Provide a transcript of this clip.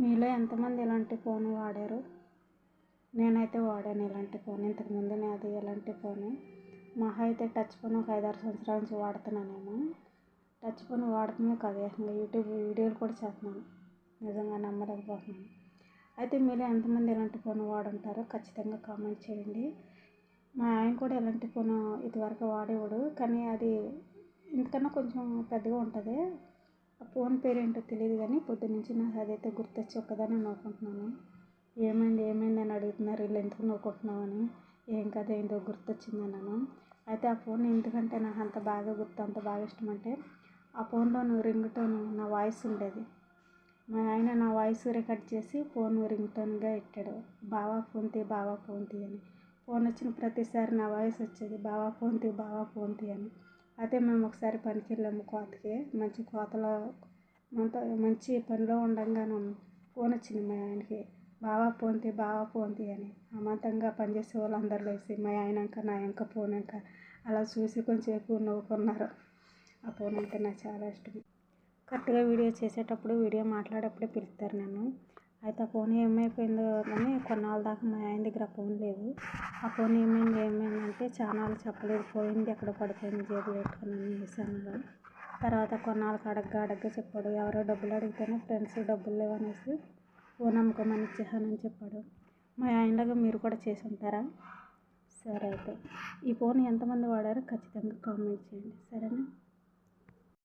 మీలో ఎంతమంది ఇలాంటి ఫోన్ వాడారు? నేనైతే వాడాను ఇలాంటి ఫోన్. ఇంతకుముందు నాది ఇలాంటి ఫోను. మహా అయితే టచ్ ఫోన్ ఒక ఐదారు సంవత్సరాల నుంచి వాడుతున్నానేమో. టచ్ ఫోన్ వాడటమే కాదు ఏకంగా యూట్యూబ్ వీడియోలు కూడా చేస్తున్నాను. నిజంగా నమ్మలేకపోతున్నాను. అయితే మీలో ఎంతమంది ఇలాంటి ఫోన్ వాడుంటారో ఖచ్చితంగా కామెంట్ చేయండి. మా ఆయన కూడా ఇలాంటి ఫోను ఇదివరకు వాడేవాడు కానీ అది ఇంతకన్నా కొంచెం పెద్దగా ఉంటుంది. ఆ ఫోన్ పేరేంటో తెలియదు కానీ పొద్దున్నుంచి నాకు అదైతే గుర్తొచ్చి ఒక్కదాన్ని నవ్వుకుంటున్నాను. ఏమైంది ఏమైంది అని అడుగుతున్నారు వీళ్ళు ఎందుకు నవ్వుకుంటున్నావు అని ఏం కథ ఏందో గుర్తొచ్చింది అన్నాను. అయితే ఆ ఫోన్ ఎందుకంటే నాకు అంత బాగా గుర్తు అంత బాగా ఇష్టం అంటే ఆ ఫోన్లోను రింగ్ టోన్ నా వాయిస్ ఉండేది. మా ఆయన నా వాయిస్ రికార్డ్ చేసి ఫోన్ రింగ్ టోన్గా ఇట్టాడు బావా ఫోన్ తీ బావా ఫోన్ తీ అని. ఫోన్ వచ్చిన ప్రతిసారి నా వాయిస్ వచ్చేది బావా ఫోన్ తీ బావా ఫోన్ తీ అని. అయితే మేము ఒకసారి పనికి వెళ్ళాము కోతకి. మంచి కోతలో అంత మంచి పనిలో ఉండగాను ఫోన్ వచ్చింది మా ఆయనకి. బావా ఫోన్ బాగా బావా ఫోన్ అని. అమాంతంగా పనిచేసే వాళ్ళందరూ లేచి మా ఆయన నా ఇంకా పోనాక అలా చూసి కొంచెం నవ్వుకున్నారు. ఆ ఫోన్ అంటే నాకు చాలా ఇష్టం. కరెక్ట్గా వీడియో చేసేటప్పుడు వీడియో మాట్లాడేటప్పుడే పిలుస్తారు నన్ను. అయితే ఆ ఫోన్ ఏమైపోయిందో కానీ కొన్నాళ్ళ దాకా మా ఆయన దగ్గర ఆ ఫోన్ లేదు. ఆ ఫోన్ ఏమైంది ఏమైంది అంటే చాలా చెప్పలేదు. పోయింది ఎక్కడ పడిపోయింది జేబులో పెట్టుకున్నాను వేసాను తర్వాత కొన్నాళ్ళకి అడగ్గా అడగ్గా చెప్పాడు. ఎవరో డబ్బులు అడిగితేనే ఫ్రెండ్స్ డబ్బులు లేవనేసి ఫోన్ అమ్ముకోమని ఇచ్చేసానని చెప్పాడు. మా ఆయనలాగా మీరు కూడా చేసి ఉంటారా? సరే అయితే. ఈ ఫోన్ ఎంతమంది వాడారో ఖచ్చితంగా కామెంట్ చేయండి. సరేనా?